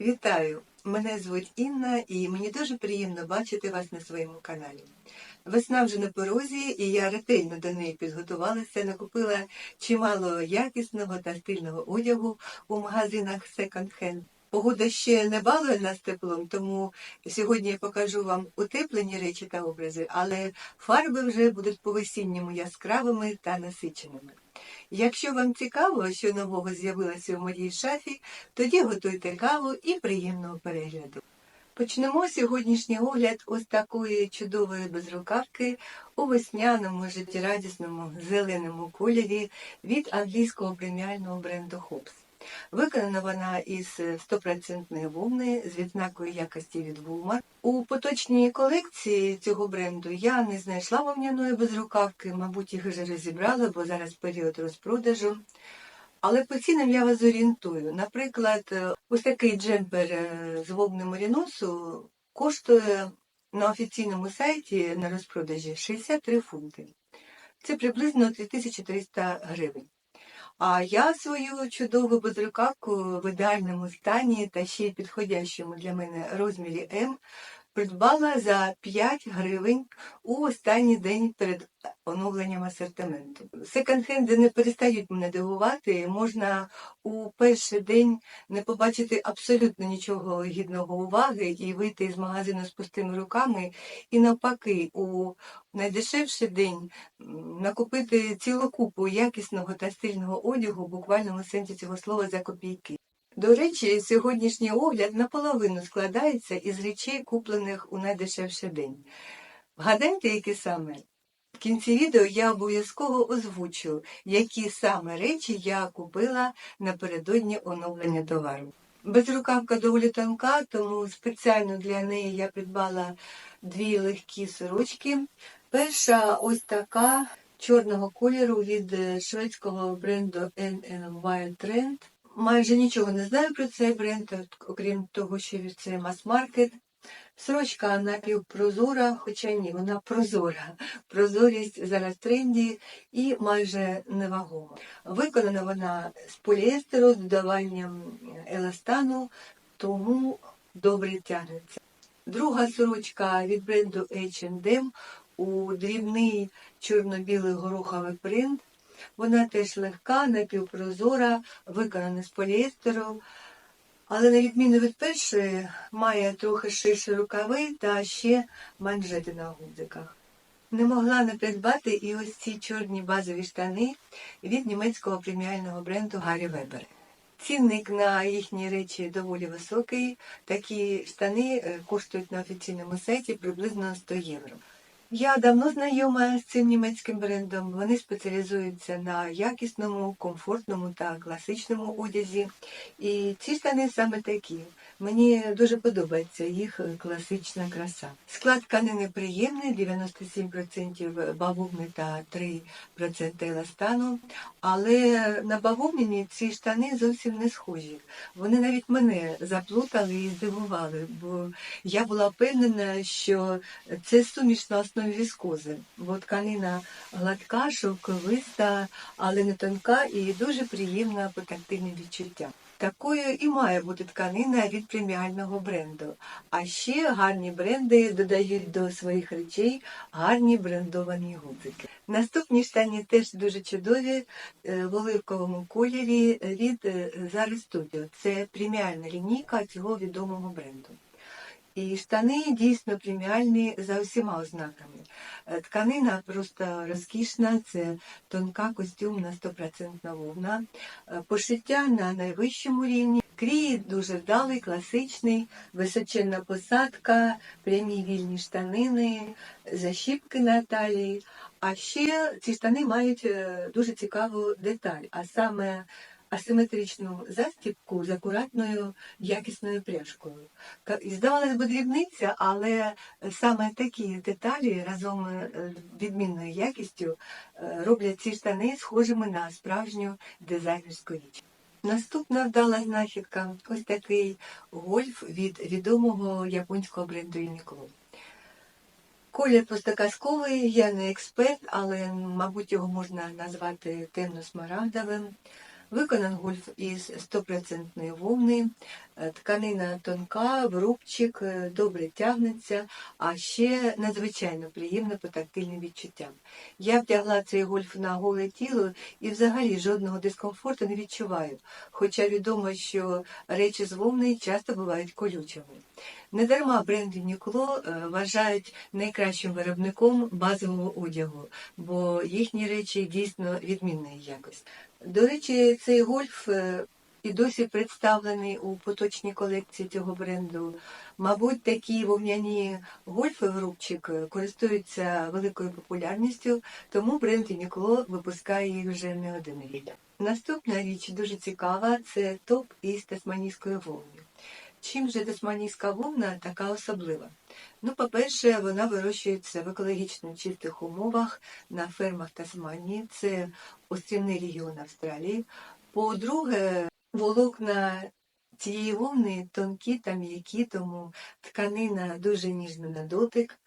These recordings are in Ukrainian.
Вітаю! Мене звуть Інна, і мені дуже приємно бачити вас на своєму каналі. Весна вже на порозі, і я ретельно до неї підготувалася, накупила чимало якісного та стильного одягу у магазинах Hand. Погода ще не балує нас теплом, тому сьогодні я покажу вам утеплені речі та образи, але фарби вже будуть по-весінньому яскравими та насиченими. Якщо вам цікаво, що нового з'явилося в моїй шафі, тоді готуйте каву і приємного перегляду. Почнемо сьогоднішній огляд ось такої чудової безрукавки у весняному життєрадісному зеленому кольорі від англійського преміального бренду Hobbs. Виконана вона із 100% вовни з відзнакою якості від Woolmark. У поточній колекції цього бренду я не знайшла вовняної безрукавки, мабуть, їх вже розібрала, бо зараз період розпродажу. Але по цінам я вас зорієнтую. Наприклад, е, ось такий джемпер е, з вовни Маріносу коштує на офіційному сайті на розпродажі 63 фунти. Це приблизно 3300 гривень. А я свою чудову безрукавку в ідеальному стані та ще й підходящому для мене розмірі М придбала за 5 гривень у останній день перед оновленням асортименту. Секонд-хенди не перестають мене дивувати. Можна у перший день не побачити абсолютно нічого гідного уваги і вийти з магазину з пустими руками, і навпаки, у найдешевший день накупити цілу купу якісного та стильного одягу в буквальному сенсі цього слова за копійки. До речі, сьогоднішній огляд наполовину складається із речей, куплених у найдешевший день. Вгадайте, які саме? В кінці відео я обов'язково озвучу, які саме речі я купила напередодні оновлення товару. Безрукавка доволі тонка, тому спеціально для неї я придбала дві легкі сорочки. Перша ось така чорного кольору від шведського бренду NNY Trend. Майже нічого не знаю про цей бренд, окрім того, що це мас-маркет. Сорочка напівпрозора, хоча ні, вона прозора. Прозорість зараз в тренді і майже невагома. Виконана вона з поліестеру з додаванням еластану, тому добре тягнеться. Друга сорочка від бренду H&M у дрібний чорно-білий гороховий принт. Вона теж легка, напівпрозора, виконана з поліестеру, але на відміну від першої, має трохи ширші рукави та ще манжети на гудзиках. Не могла не придбати і ось ці чорні базові штани від німецького преміального бренду Гаррі Вебер. Цінник на їхні речі доволі високий. Такі штани е, коштують на офіційному сайті приблизно 100 євро. Я давно знайома з цим німецьким брендом. Вони спеціалізуються на якісному, комфортному та класичному одязі. І ці штани саме такі. Мені дуже подобається їх класична краса. Склад тканини приємний, 97% бавовни та 3% еластану. Але на бавовняні ці штани зовсім не схожі. Вони навіть мене заплутали і здивували, бо я була впевнена, що це суміш на основі віскози, бо тканина гладка, шовковиста, але не тонка і дуже приємна по тактильним відчуттям. Такою і має бути тканина від преміального бренду. А ще гарні бренди додають до своїх речей гарні брендовані гудзики. Наступні штані теж дуже чудові е, в оливковому кольорі від е, Zara Studio. Це преміальна лінійка цього відомого бренду. І штани дійсно преміальні за усіма ознаками. Е, Тканина просто розкішна, це тонка костюмна 100% вовна, Е, пошиття на найвищому рівні. Крій дуже вдалий, класичний, височенна посадка, прямі вільні штанини, защіпки на талії. А ще ці штани мають е, дуже цікаву деталь, а саме асиметричну застібку з акуратною якісною пряжкою. Здавалось би дрібниця, але саме такі деталі разом е, з відмінною якістю е, роблять ці штани схожими на справжню дизайнерську річ. Наступна вдала знахідка ось такий гольф від відомого японського бренду Uniqlo. Колір просто казковий, я не експерт, але, мабуть, його можна назвати темно-смарагдовим. Виконан гольф із 100% вовни, е, тканина тонка, врубчик, е, добре тягнеться, а ще надзвичайно приємно по тактильним відчуттям. Я вдягла цей гольф на голе тіло і взагалі жодного дискомфорту не відчуваю, хоча відомо, що речі з вовни часто бувають колючими. Недарма бренд Юнікло е, вважають найкращим виробником базового одягу, бо їхні речі дійсно відмінної якості. До речі, цей гольф е, і досі представлений у поточній колекції цього бренду. Мабуть, такі вовняні гольфи в рубчик е, користуються великою популярністю, тому бренд Юнікло випускає їх вже не один рік. Наступна річ дуже цікава це топ із тасманійської вовни. Чим же тасманійська вовна така особлива? Ну, по-перше, вона вирощується в екологічно чистих умовах на фермах Тасманії. Це острівний регіон Австралії. По-друге, волокна цієї вовни тонкі та м'які, тому тканина дуже ніжна на дотик.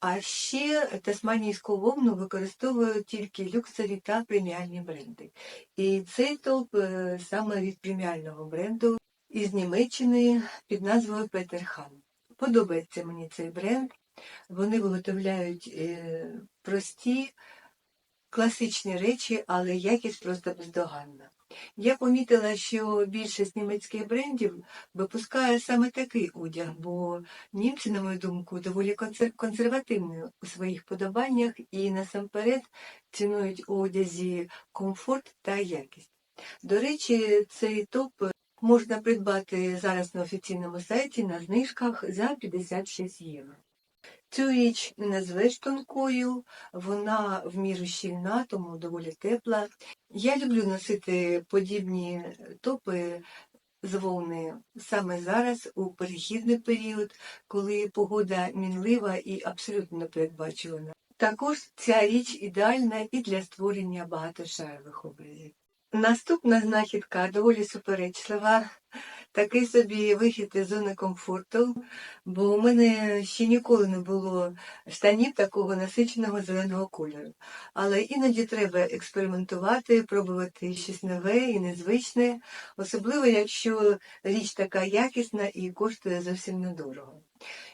А ще тасманійську вовну використовують тільки люксові та преміальні бренди. І цей топ е, саме від преміального бренду із Німеччини під назвою Петерхан. Подобається мені цей бренд. Вони виготовляють е, прості, класичні речі, але якість просто бездоганна. Я помітила, що більшість німецьких брендів випускає саме такий одяг, бо німці, на мою думку, доволі консервативні у своїх подобаннях і насамперед цінують у одязі комфорт та якість. До речі, цей топ можна придбати зараз на офіційному сайті на знижках за 56 євро. Цю річ не назвеш тонкою, вона в міру щільна, тому доволі тепла. Я люблю носити подібні топи з вовни саме зараз, у перехідний період, коли погода мінлива і абсолютно непередбачувана. Також ця річ ідеальна і для створення багатошарових образів. Наступна знахідка доволі суперечлива. Такий собі вихід із зони комфорту, бо у мене ще ніколи не було штанів такого насиченого зеленого кольору. Але іноді треба експериментувати, пробувати щось нове і незвичне, особливо якщо річ така якісна і коштує зовсім недорого.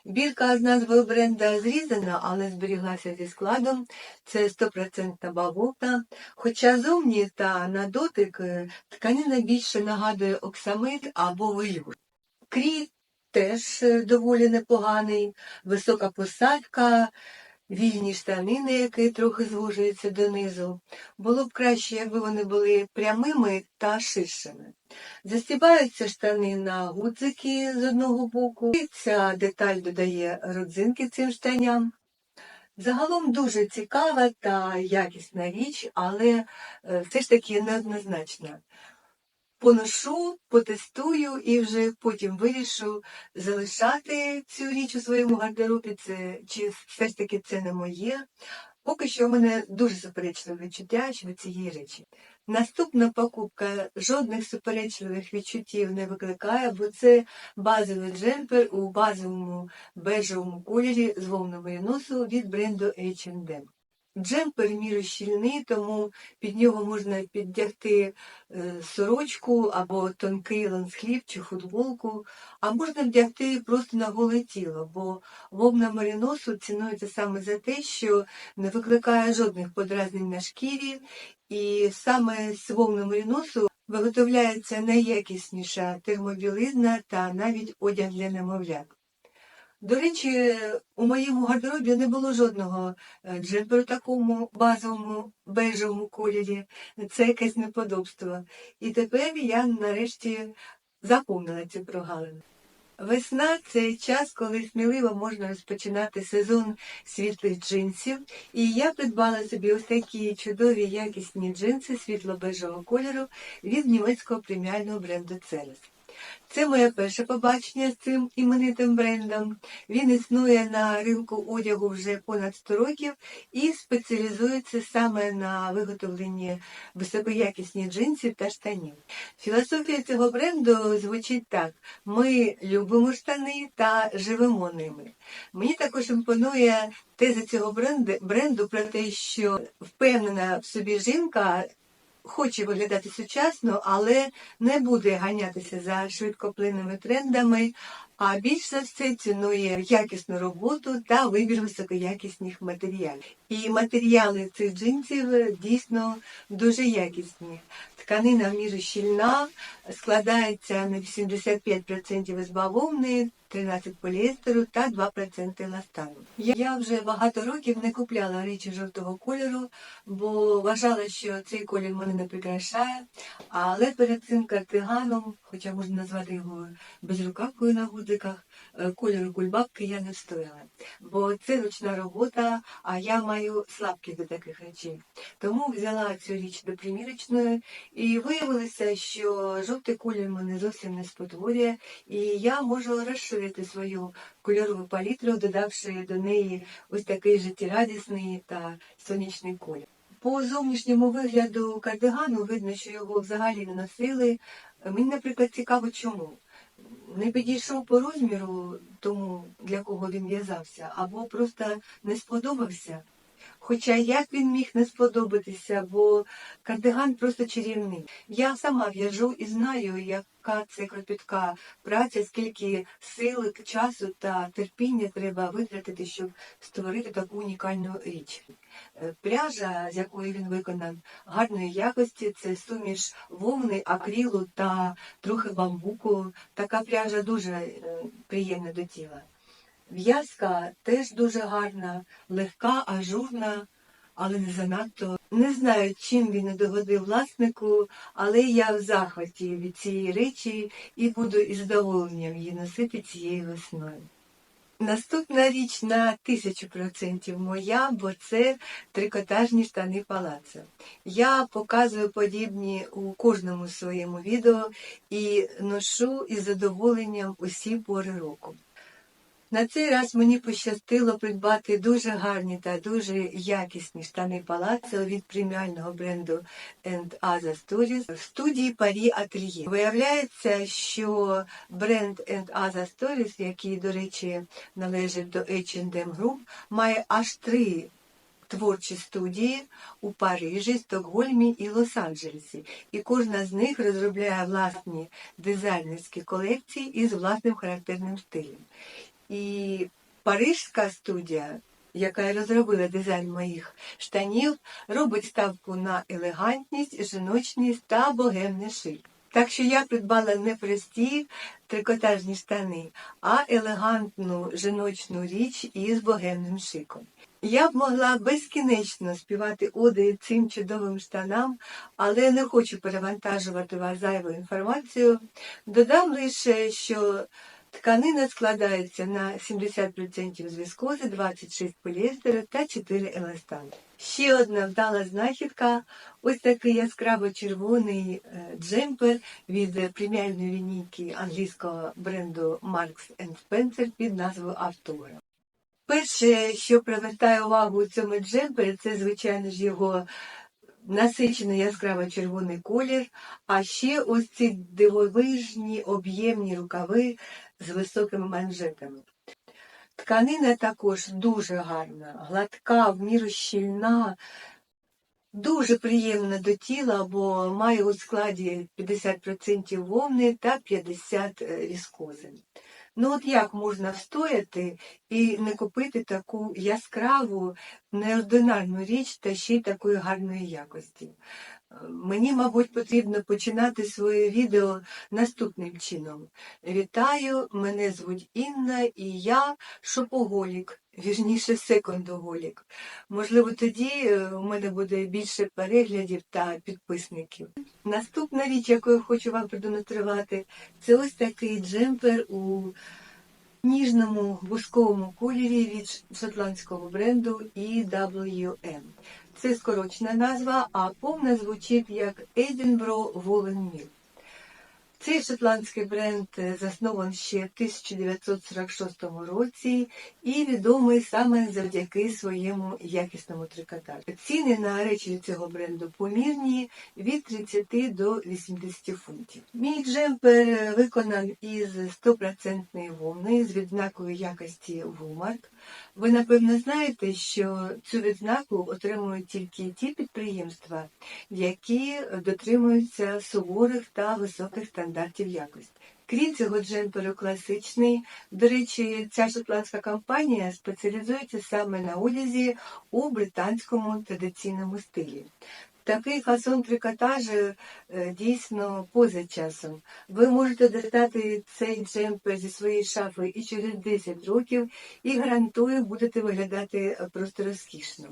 Бірка з назвою бренда зрізана, але зберіглася зі складом. Це 100% бавовна. Хоча зовні та на дотик е, тканина більше нагадує оксамит або велюр. Крій теж е, доволі непоганий, висока посадка, вільні штанини, які трохи звужуються донизу. Було б краще, якби вони були прямими та ширшими. Застібаються штани на гудзики з одного боку. І Ця деталь додає родзинки цим штаням. Загалом дуже цікава та якісна річ, але е, все ж таки неоднозначна. Поношу, потестую і вже потім вирішу залишати цю річ у своєму гардеробі, це, чи все ж таки це не моє. Поки що в мене дуже суперечливе відчуття щодо цієї речі. Наступна покупка жодних суперечливих відчуттів не викликає, бо це базовий джемпер у базовому бежевому кольорі з вовною носу від бренду H&M. Джемпер в міру щільний, тому під нього можна піддягти е, сорочку або тонкий ланцхліб чи футболку, а можна вдягти просто на голе тіло, бо вовна маріносу цінується саме за те, що не викликає жодних подразнень на шкірі, і саме з вовни маріносу виготовляється найякісніша термобілизна та навіть одяг для немовлят. До речі, у моєму гардеробі не було жодного е, джемперу такому базовому бежевому кольорі. Це якесь неподобство. І тепер я нарешті заповнила цю прогалину. Весна це час, коли сміливо можна розпочинати сезон світлих джинсів. І я придбала собі ось такі чудові якісні джинси світло-бежевого кольору від німецького преміального бренду Ceres. Це моє перше побачення з цим іменитим брендом. Він існує на ринку одягу вже понад 100 років і спеціалізується саме на виготовленні високоякісних джинсів та штанів. Філософія цього бренду звучить так: ми любимо штани та живемо ними. Мені також імпонує теза цього бренду, бренду про те, що впевнена в собі жінка хоче виглядати сучасно, але не буде ганятися за швидкоплинними трендами, а більш за все цінує якісну роботу та вибір високоякісних матеріалів. І матеріали цих джинсів дійсно дуже якісні. Тканина в міру щільна, складається на 85% із бавовни, 13 поліестеру та 2% еластану. Я вже багато років не купляла речі жовтого кольору, бо вважала, що цей колір мене не прикрашає. Але перед цим картиганом, хоча можна назвати його безрукавкою на гудзиках, кольору кульбабки я не стояла. Бо це ручна робота, а я маю слабкість до таких речей. Тому взяла цю річ до примірочної і виявилося, що жовтий колір мене зовсім не спотворює, і я можу розширити свою кольорову палітру, додавши до неї ось такий життєрадісний та сонячний колір. По зовнішньому вигляду кардигану видно, що його взагалі не носили. Мені, наприклад, цікаво, чому. Не підійшов по розміру тому, для кого він в'язався, або просто не сподобався. Хоча як він міг не сподобатися, бо кардиган просто чарівний. Я сама в'яжу і знаю, яка це кропітка праця, скільки сили, часу та терпіння треба витратити, щоб створити таку унікальну річ. Е, Пряжа, з якої він виконан, гарної якості, це суміш вовни, акрилу та трохи бамбуку. Така пряжа дуже е, приємна до тіла. В'язка теж дуже гарна, легка, ажурна, але не занадто. Не знаю, чим він догодив власнику, але я в захваті від цієї речі і буду із задоволенням її носити цією весною. Наступна річ на тисячу процентів моя, бо це трикотажні штани палацу. Я показую подібні у кожному своєму відео і ношу із задоволенням усі пори року. На цей раз мені пощастило придбати дуже гарні та дуже якісні штани палаццо від преміального бренду And Other Stories в студії Парі Ательє. Виявляється, що бренд And Other Stories, який, до речі, належить до H&M Group, має аж три творчі студії у Парижі, Стокгольмі і Лос-Анджелесі. І кожна з них розробляє власні дизайнерські колекції із власним характерним стилем. І парижська студія, яка розробила дизайн моїх штанів, робить ставку на елегантність, жіночність та богемний шик. Так що я придбала не прості трикотажні штани, а елегантну жіночну річ із богемним шиком. Я б могла безкінечно співати оди цим чудовим штанам, але не хочу перевантажувати вас зайвою інформацією. Додам лише, що Тканина складається на 70% з віскози, 26 поліестеру та 4 еластани. Ще одна вдала знахідка ось такий яскраво червоний е, джемпер від преміальної лінійки англійського бренду Marks Spencer під назвою Автора. Перше, що привертає увагу у цьому джемпері, це, звичайно ж, його насичений яскраво червоний колір, а ще ось ці дивовижні об'ємні рукави з високими манжетами. Тканина також дуже гарна, гладка, в міру щільна, дуже приємна до тіла, бо має у складі 50% вовни та 50% віскози. Ну от як можна встояти і не купити таку яскраву, неординарну річ та ще й такої гарної якості? Мені, мабуть, потрібно починати своє відео наступним чином. Вітаю, мене звуть Інна і я шопоголік, вірніше секондоголік. Можливо, тоді е, у мене буде більше переглядів та підписників. Наступна річ, яку я хочу вам продемонструвати, це ось такий джемпер у ніжному бусковому кольорі від шотландського бренду EWM. Це скорочена назва, а повна звучить як Edinburgh Woolen Mill. Цей шотландський бренд е, заснований ще в 1946 році і відомий саме завдяки своєму якісному трикотажу. Ціни на речі цього бренду помірні від 30 до 80 фунтів. Мій джемпер виконаний із 100% вовни з відзнакою якості Вумарк. Ви напевно знаєте, що цю відзнаку отримують тільки ті підприємства, які дотримуються суворих та високих стандартів якості. Крім цього, джемперу класичний. До речі, ця шотландська компанія спеціалізується саме на одязі у британському традиційному стилі. Такий фасон трикотажу е, дійсно поза часом. Ви можете достати цей джемпер зі своєї шафи і через 10 років, і гарантую, будете виглядати просто розкішно.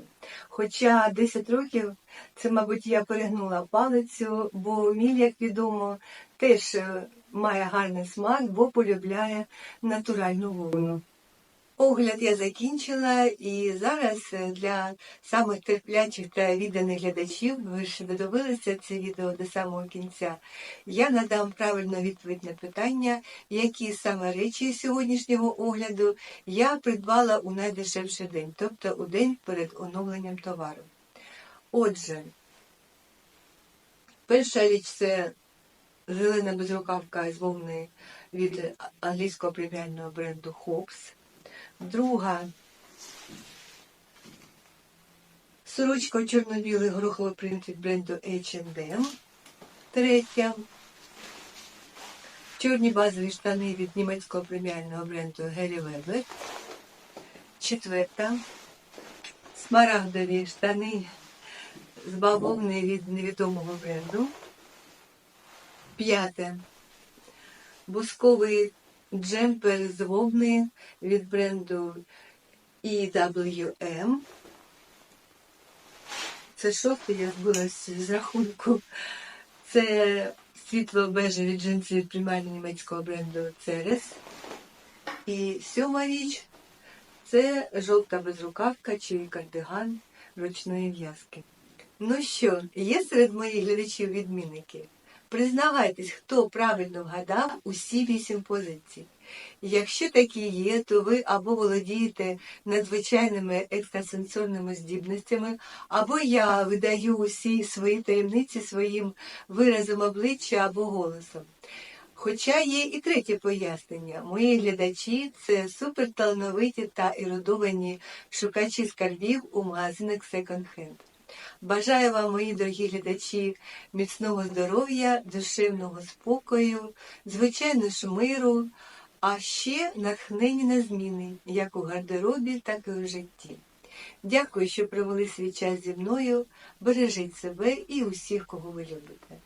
Хоча 10 років це, мабуть, я перегнула палицю, бо міль, як відомо, теж е, має гарний смак, бо полюбляє натуральну вовну. Огляд я закінчила, і зараз е, для самих терплячих та відданих глядачів, ви ж додивилися це відео до самого кінця, я надам правильну відповідь на питання, які саме речі сьогоднішнього огляду я придбала у найдешевший день, тобто у день перед оновленням товару. Отже, перша річ це зелена безрукавка з вовни від англійського преміального бренду Hobbs. Друга сорочка чорно-білий гороховий принт від бренду H&M. Третя чорні базові штани від німецького преміального бренду Гелі Weber. Четверта смарагдові штани з бавовни від невідомого бренду. П'яте бусковий джемпер з вовни від бренду EWM. Це шостий, я збилась з рахунку. Це світло-бежеві джинси від примарно німецького бренду Ceres. І сьома річ це жовта безрукавка чи кардиган ручної в'язки. Ну що, є серед моїх глядачів відмінники? Признавайтесь, хто правильно вгадав усі вісім позицій. Якщо такі є, то ви або володієте надзвичайними екстрасенсорними здібностями, або я видаю усі свої таємниці своїм виразом обличчя або голосом. Хоча є і третє пояснення. Мої глядачі це суперталановиті та ерудовані шукачі скарбів у магазинах Hand. Бажаю вам, мої дорогі глядачі, міцного здоров'я, душевного спокою, звичайно ж миру, а ще натхнення на зміни, як у гардеробі, так і у житті. Дякую, що провели свій час зі мною. Бережіть себе і усіх, кого ви любите.